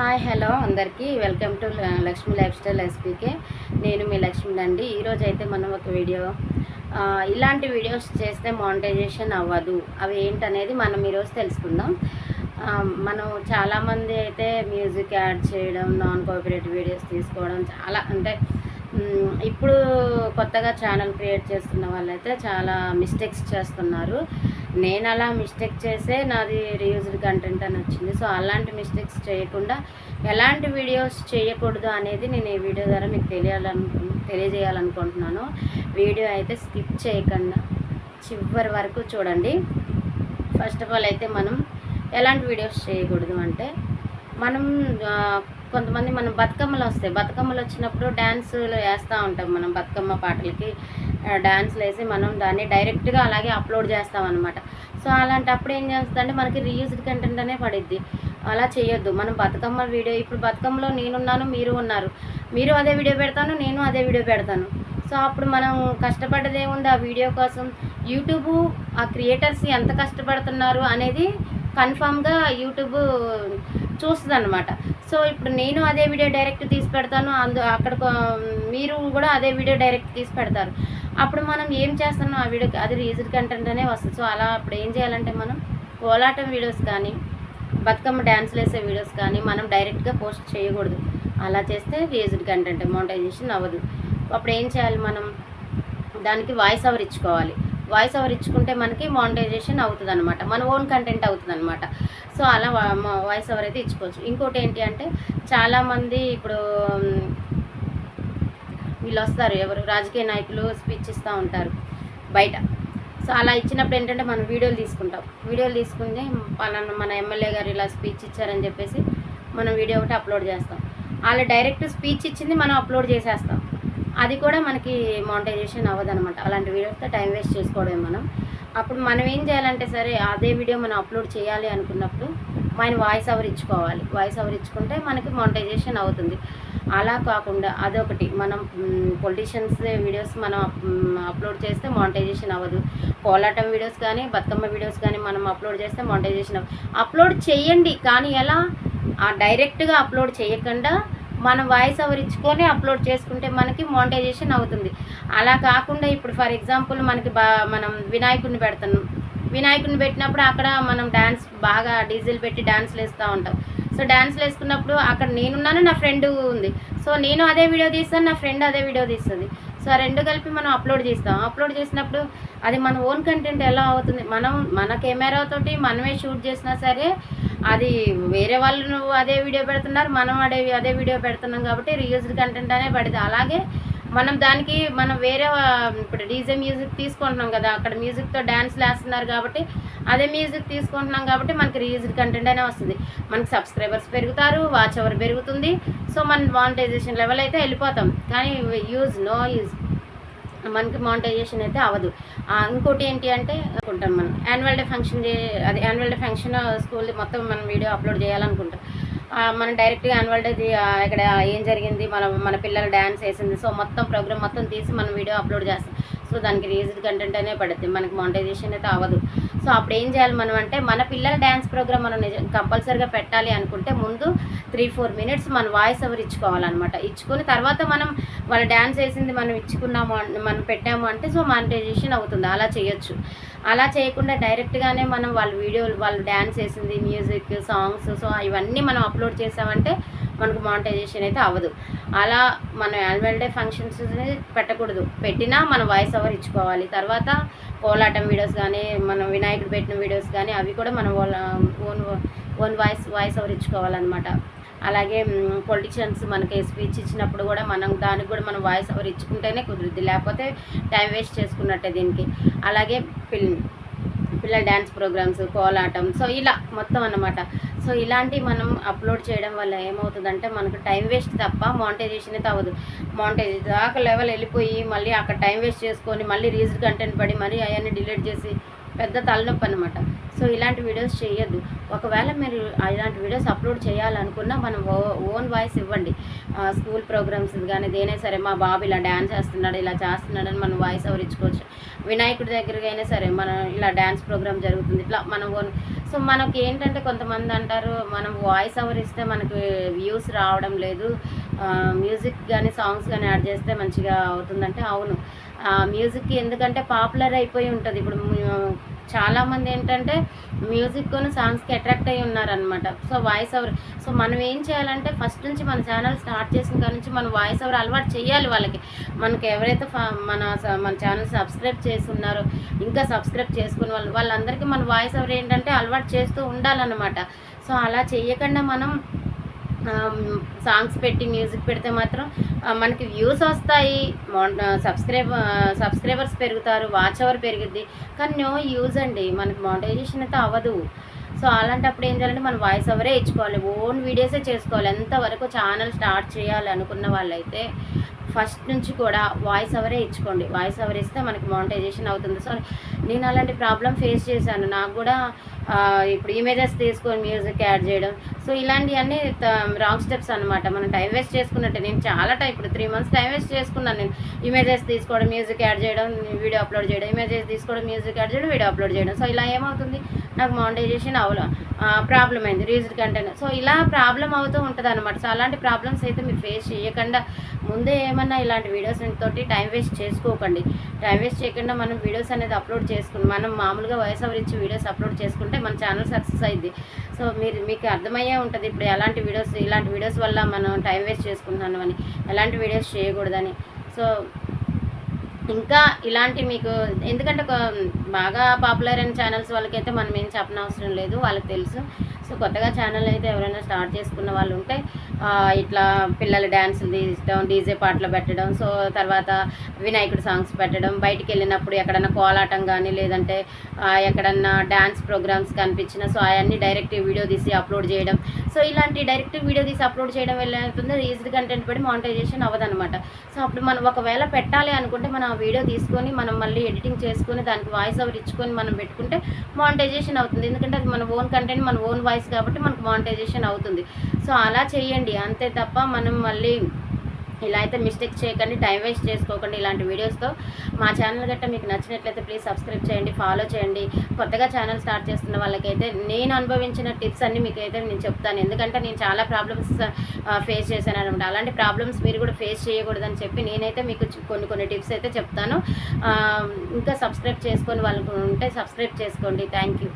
Hi hello అందరికీ. Welcome to Lakshmi lifestyle SPK. నేను మీ లక్ష్మి అండి. ఈరోజు అయితే మనం ఒక వీడియో ఇలాంటి వీడియోస్ చేస్తే మానిటైజేషన్ అవ్వదు. అవి ఏంటనేది మనం ఈరోజు తెలుసుకుందాం. మనం చాలామంది అయితే మ్యూజిక్ యాడ్ చేయడం నాన్ కోఆపరేటివ్ వీడియోస్ తీసుకోవడం చాలా అంటే ఇప్పుడు కొత్తగా ఛానల్ క్రియేట్ చేస్తున్న వాళ్ళైతే చాలా మిస్టేక్స్ చేస్తున్నారు. నేను అలా మిస్టేక్ చేసే నాది రీయూజ్డ్ కంటెంట్ అని వచ్చింది. సో అలాంటి మిస్టేక్స్ చేయకుండా ఎలాంటి వీడియోస్ చేయకూడదు అనేది నేను ఈ వీడియో ద్వారా మీకు తెలియాలను తెలియజేయాలనుకుంటున్నాను. వీడియో అయితే స్కిప్ చేయకుండా చివరి వరకు చూడండి. ఫస్ట్ ఆఫ్ ఆల్ అయితే మనం ఎలాంటి వీడియోస్ చేయకూడదు అంటే మనం కొంతమంది మనం బతుకమ్మలు వస్తాయి. బతుకమ్మలు వచ్చినప్పుడు డ్యాన్సులు వేస్తూ ఉంటాం మనం బతుకమ్మ పాటలకి. డ్యాన్స్లు వేసి మనం దాన్ని డైరెక్ట్గా అలాగే అప్లోడ్ చేస్తాం అనమాట సో అలాంటప్పుడు ఏం చేస్తుందంటే మనకి రీయూజ్డ్ కంటెంట్ అనే పడిద్ది. అలా చేయొద్దు. మనం బతుకమ్మ వీడియో ఇప్పుడు బతుకమ్మలో నేనున్నాను మీరు ఉన్నారు. మీరు అదే వీడియో పెడతాను నేను అదే వీడియో పెడతాను. సో అప్పుడు మనం కష్టపడ్డది ఏముంది? ఆ వీడియో కోసం యూట్యూబ్ ఆ క్రియేటర్స్ ఎంత కష్టపడుతున్నారు అనేది కన్ఫామ్గా యూట్యూబ్ చూస్తుంది అనమాట సో ఇప్పుడు నేను అదే వీడియో డైరెక్ట్ తీసి పెడతాను అందు అక్కడ మీరు కూడా అదే వీడియో డైరెక్ట్ తీసి పెడతారు. అప్పుడు మనం ఏం చేస్తున్నాం ఆ వీడియోకి అది రీజన్ కంటెంట్ అనే వస్తుంది. సో అలా అప్పుడు ఏం చేయాలంటే మనం కోలాటం వీడియోస్ కానీ బతుకమ్మ డ్యాన్స్లు వేసే వీడియోస్ కానీ మనం డైరెక్ట్గా పోస్ట్ చేయకూడదు. అలా చేస్తే రీజన్ కంటెంట్ మోనటైజేషన్ అవ్వదు. అప్పుడు ఏం చేయాలి మనం? దానికి వాయిస్ ఓవర్ ఇచ్చుకోవాలి. వాయిస్ ఓవర్ ఇచ్చుకుంటే మనకి మానిటైజేషన్ అవుతుంది అనమాట మన ఓన్ కంటెంట్ అవుతుంది అనమాట సో అలా వాయిస్ ఓవర్ అయితే ఇచ్చుకోవచ్చు. ఇంకోటి ఏంటి అంటే చాలామంది ఇప్పుడు వీళ్ళు వస్తారు ఎవరు రాజకీయ నాయకులు స్పీచ్ ఇస్తూ ఉంటారు బయట. సో అలా ఇచ్చినప్పుడు ఏంటంటే మనం వీడియోలు తీసుకుంటాం. వీడియోలు తీసుకుంటే పలానా మన ఎమ్మెల్యే గారు ఇలా స్పీచ్ ఇచ్చారని చెప్పేసి మనం వీడియో ఒకటి అప్లోడ్ చేస్తాం. వాళ్ళు డైరెక్ట్ స్పీచ్ ఇచ్చింది మనం అప్లోడ్ చేసేస్తాం. అది కూడా మనకి మానిటైజేషన్ అవ్వదన్నమాట. అలాంటి వీడియోస్తో టైం వేస్ట్ చేసుకోవడమే మనం. అప్పుడు మనం ఏం చేయాలంటే సరే అదే వీడియో మనం అప్లోడ్ చేయాలి అనుకున్నప్పుడు ఆయన వాయిస్ అవర్ ఇచ్చుకోవాలి. వాయిస్ అవర్ ఇచ్చుకుంటే మనకి మానిటైజేషన్ అవుతుంది. అలా కాకుండా అదొకటి. మనం పొలిటీషియన్స్ వీడియోస్ మనం అప్లోడ్ చేస్తే మానిటైజేషన్ అవ్వదు. కోలాటం వీడియోస్ కానీ బతుకమ్మ వీడియోస్ కానీ మనం అప్లోడ్ చేస్తే మానిటైజేషన్ అవ్వదు. అప్లోడ్ చేయండి కానీ ఎలా? ఆ డైరెక్ట్గా అప్లోడ్ చేయకుండా మనం వాయిస్ ఓవర్ ఇచ్చుకొని అప్లోడ్ చేసుకుంటే మనకి మోనిటైజేషన్ అవుతుంది. అలా కాకుండా ఇప్పుడు ఫర్ ఎగ్జాంపుల్ మనకి బా మనం వినాయకుడిని పెడుతున్నాం వినాయకుడిని పెట్టినప్పుడు అక్కడ మనం డ్యాన్స్ బాగా డీజిల్ పెట్టి డ్యాన్స్లు వేస్తూ ఉంటాం. సో డ్యాన్స్లు వేసుకున్నప్పుడు అక్కడ నేనున్నాను నా ఫ్రెండ్ ఉంది. సో నేను అదే వీడియో తీస్తాను నా ఫ్రెండ్ అదే వీడియో తీస్తుంది. సో రెండు కలిపి మనం అప్లోడ్ చేస్తాం. అప్లోడ్ చేసినప్పుడు అది మన ఓన్ కంటెంట్ ఎలా అవుతుంది? మనం మన కెమెరాతోటి మనమే షూట్ చేసినా సరే అది వేరే వాళ్ళు అదే వీడియో పెడుతున్నారు మనం అదే అదే వీడియో పెడుతున్నాం కాబట్టి రీయూజ్డ్ కంటెంట్ అనే పడింది. అలాగే మనం దానికి మనం వేరే వా- ఇప్పుడు డీజే మ్యూజిక్ తీసుకుంటున్నాం కదా అక్కడ మ్యూజిక్తో డ్యాన్స్ వేస్తున్నారు కాబట్టి అదే మ్యూజిక్ తీసుకుంటున్నాం కాబట్టి మనకి రీయూజ్డ్ కంటెంట్ అనే వస్తుంది. మనకి సబ్స్క్రైబర్స్ పెరుగుతారు వాచ్ అవర్ పెరుగుతుంది. సో మన మానిటైజేషన్ లెవెల్ అయితే వెళ్ళిపోతాం. కానీ యూజ్ నో యూజ్. మనకి మానిటైజేషన్ అయితే అవ్వదు. ఇంకోటి ఏంటి అంటే అనుకుంటాం మనం. యాన్యువల్ డే ఫంక్షన్ చే అది యాన్యువల్ డే ఫంక్షన్ స్కూల్ మొత్తం మనం వీడియో అప్లోడ్ చేయాలనుకుంటాం. మనం డైరెక్ట్గా యాన్యువల్ డే ఇక్కడ ఏం జరిగింది మన మన పిల్లలు డ్యాన్స్ వేసింది. సో మొత్తం ప్రోగ్రామ్ మొత్తం తీసి మనం వీడియో అప్లోడ్ చేస్తాం. సో దానికి రీజన్ కంటెంట్ అనే పడుతుంది మనకి మానిటైజేషన్ అయితే అవ్వదు. సో అప్పుడు ఏం చేయాలి మనం అంటే మన పిల్లల డ్యాన్స్ ప్రోగ్రామ్ మనం నిజం కంపల్సరీగా పెట్టాలి అనుకుంటే ముందు త్రీ ఫోర్ మినిట్స్ మన వాయిస్ ఎవరు ఇచ్చుకోవాలన్నమాట. ఇచ్చుకొని తర్వాత మనం వాళ్ళ డ్యాన్స్ వేసింది మనం ఇచ్చుకున్నాము మనం పెట్టాము అంటే సో మానిటైజేషన్ అవుతుంది. అలా చేయొచ్చు. అలా చేయకుండా డైరెక్ట్గానే మనం వాళ్ళ వీడియోలు వాళ్ళు డ్యాన్స్ వేసింది మ్యూజిక్ సాంగ్స్ సో ఇవన్నీ మనం అప్లోడ్ చేసామంటే మనకు మానిటైజేషన్ అయితే అవ్వదు. అలా మనం యాన్యువల్ డే ఫంక్షన్స్ పెట్టకూడదు. పెట్టినా మనం వాయిస్ ఓవర్ ఇచ్చుకోవాలి. తర్వాత కోలాటం వీడియోస్ కానీ మనం వినాయకుడు పెట్టిన వీడియోస్ కానీ అవి కూడా మనం own own voice voice over ఇచ్చుకోవాలన్నమాట. అలాగే పొలిటీషియన్స్ మనకి స్పీచ్ ఇచ్చినప్పుడు కూడా మనం దానికి కూడా మనం వాయిస్ ఓవర్ ఇచ్చుకుంటేనే కుదురుద్ది. లేకపోతే టైం వేస్ట్ చేసుకున్నట్టే దీనికి. అలాగే పిల్ పిల్లల డ్యాన్స్ ప్రోగ్రామ్స్ కోలాటం. సో ఇలా మొత్తం అన్నమాట. సో ఇలాంటివి మనం అప్లోడ్ చేయడం వల్ల ఏమవుతుందంటే మనకు టైం వేస్ట్ తప్ప మానిటైజేషన్ అయితే అవ్వదు. మానిటైజ్ దాకా లెవెల్ వెళ్ళిపోయి మళ్ళీ అక్కడ టైం వేస్ట్ చేసుకొని మళ్ళీ రీజన్ కంటెంట్ పడి మరీ అవన్నీ డిలీట్ చేసి పెద్ద తలనొప్పి అనమాట సో ఇలాంటి వీడియోస్ చేయొద్దు. ఒకవేళ మీరు ఇలాంటి వీడియోస్ అప్లోడ్ చేయాలనుకున్నా మనం ఓన్ వాయిస్ ఇవ్వండి. స్కూల్ ప్రోగ్రామ్స్ కానీ దేనే సరే మా బాబు ఇలా డ్యాన్స్ చేస్తున్నాడు ఇలా చేస్తున్నాడని మనం వాయిస్ ఎవరు ఇచ్చుకోవచ్చు. వినాయకుడి దగ్గరకైనా సరే మనం ఇలా డ్యాన్స్ ప్రోగ్రామ్ జరుగుతుంది. ఇట్లా మనం ఓన్ సో మనకి ఏంటంటే కొంతమంది అంటారు మనం వాయిస్ ఓవర్ ఇస్తే మనకి వ్యూస్ రావడం లేదు. మ్యూజిక్ కానీ సాంగ్స్ కానీ యాడ్ చేస్తే మంచిగా అవుతుందంటే అవును. మ్యూజిక్ ఎందుకంటే పాపులర్ అయిపోయి ఉంటుంది. ఇప్పుడు చాలామంది ఏంటంటే మ్యూజిక్ సాంగ్స్కి అట్రాక్ట్ అయ్యి ఉన్నారనమాట సో వాయిస్ ఓవర్ సో మనం ఏం చేయాలంటే ఫస్ట్ నుంచి మన ఛానల్ స్టార్ట్ చేసిన కాడ నుంచి మనం వాయిస్ ఓవర్ అలవాటు చేయాలి వాళ్ళకి. మనకి ఎవరైతే ఫ- మన స- మన ఛానల్ సబ్స్క్రైబ్ చేసి ఉన్నారో ఇంకా సబ్స్క్రైబ్ చేసుకున్న వాళ్ళు వాళ్ళందరికీ మన వాయిస్ ఓవర్ ఏంటంటే అలవాటు చేస్తూ ఉండాలన్నమాట. సో అలా చేయకుండా మనం సాంగ్స్ పెట్టి మ్యూజిక్ పెడితే మాత్రం మనకి వ్యూస్ వస్తాయి. సబ్స్క్రైబ్ సబ్స్క్రైబర్స్ పెరుగుతారు వాచ్ అవర్ పెరుగుద్ది. కానీ నో యూజ్ అండి. మనకి మానిటైజేషన్ అయితే అవ్వదు. సో అలాంటప్పుడు ఏం చేయాలంటే మనం వాయిస్ ఓవరే ఇచ్చుకోవాలి. ఓన్ వీడియోసే చేసుకోవాలి. ఎంతవరకు ఛానల్ స్టార్ట్ చేయాలి అనుకున్న వాళ్ళైతే ఫస్ట్ నుంచి కూడా వాయిస్ అవరే ఇచ్చుకోండి. వాయిస్ అవర్ ఇస్తే మనకి మానిటైజేషన్ అవుతుంది. సో నేను అలాంటి ప్రాబ్లం ఫేస్ చేశాను. నాకు కూడా ఇప్పుడు ఇమేజెస్ తీసుకొని మ్యూజిక్ యాడ్ చేయడం. సో ఇలాంటివన్నీ రాంగ్ స్టెప్స్ అనమాట మనం టైం వేస్ట్ చేసుకున్నట్టే. నేను చాలా టైం ఇప్పుడు త్రీ మంత్స్ టైం వేస్ట్ చేసుకున్నాను నేను. ఇమేజెస్ తీసుకోవడం మ్యూజిక్ యాడ్ చేయడం వీడియో అప్లోడ్ చేయడం ఇమేజెస్ తీసుకోవడం మ్యూజిక్ యాడ్ చేయడం వీడియో అప్లోడ్ చేయడం. సో ఇలా ఏమవుతుంది? నాకు మానిటైజేషన్ అవల. ప్రాబ్లం అయింది రీజన్ కంటెంట్ సో ఇలా ప్రాబ్లం అవుతూ ఉంటుంది అనమాట సో అలాంటి ప్రాబ్లమ్స్ అయితే మీరు ఫేస్ చేయకుండా ముందే ఏమన్నా ఇలాంటి వీడియోస్ తోటి టైం వేస్ట్ చేసుకోకండి. టైం వేస్ట్ చేయకుండా మనం వీడియోస్ అనేది అప్లోడ్ చేసుకుని మనం మామూలుగా వయసు ఓవర్ వీడియోస్ అప్లోడ్ చేసుకుంటే మన ఛానల్ సక్సెస్ అయింది. సో మీరు మీకు అర్థమయ్యే ఉంటుంది ఇప్పుడు ఎలాంటి వీడియోస్ ఇలాంటి వీడియోస్ వల్ల మనం టైం వేస్ట్ చేసుకుంటున్నాం అని. ఎలాంటి వీడియోస్ చేయకూడదని. సో ఇంకా ఇలాంటి మీకు ఎందుకంటే బాగా పాపులర్ అయిన ఛానల్స్ వాళ్ళకైతే మనం ఏం చెప్పనవసరం లేదు వాళ్ళకి తెలుసు. సో కొత్తగా ఛానల్ అయితే ఎవరైనా స్టార్ట్ చేసుకున్న వాళ్ళు ఉంటే ఇట్లా పిల్లల డ్యాన్సులు తీయడం డీజే పాటలు పెట్టడం సో తర్వాత వినాయకుడు సాంగ్స్ పెట్టడం బయటికి వెళ్ళినప్పుడు ఎక్కడన్నా కోలాటం కానీ లేదంటే ఎక్కడన్నా డ్యాన్స్ ప్రోగ్రామ్స్ కనిపించిన సో అవన్నీ డైరెక్ట్ వీడియో తీసి అప్లోడ్ చేయడం. సో ఇలాంటి డైరెక్ట్ వీడియో తీసి అప్లోడ్ చేయడం వల్ల ఏమవుతుందో ఈజీ కంటెంట్ పడి మానిటైజేషన్ అవ్వదనమాట సో అప్పుడు మనం ఒకవేళ పెట్టాలి అనుకుంటే మనం ఆ వీడియో తీసుకొని మనం మళ్ళీ ఎడిటింగ్ చేసుకొని దానికి వాయిస్ ఓవర్ ఇచ్చుకొని మనం పెట్టుకుంటే మానిటైజేషన్ అవుతుంది. ఎందుకంటే అది మన ఓన్ కంటెంట్ మన ఓన్ వాయిస్ కాబట్టి మనకు మానిటైజేషన్ అవుతుంది. సో అలా చేయండి. అంతే తప్ప మనం మళ్ళీ ఇలా అయితే మిస్టేక్ చేయకండి టైం వేస్ట్ చేసుకోకండి ఇలాంటి వీడియోస్తో. మా ఛానల్ గట్టా మీకు నచ్చినట్లయితే ప్లీజ్ సబ్స్క్రైబ్ చేయండి ఫాలో చేయండి. కొత్తగా ఛానల్ స్టార్ట్ చేస్తున్న వాళ్ళకైతే నేను అనుభవించిన టిప్స్ అన్నీ మీకు అయితే నేను చెప్తాను. ఎందుకంటే నేను చాలా ప్రాబ్లమ్స్ ఫేస్ చేశాను అనమాట అలాంటి ప్రాబ్లమ్స్ మీరు కూడా ఫేస్ చేయకూడదని చెప్పి నేనైతే మీకు కొన్ని కొన్ని టిప్స్ అయితే చెప్తాను. ఇంకా సబ్స్క్రైబ్ చేసుకొని వాళ్ళు ఉంటే సబ్స్క్రైబ్ చేసుకోండి. Thank you.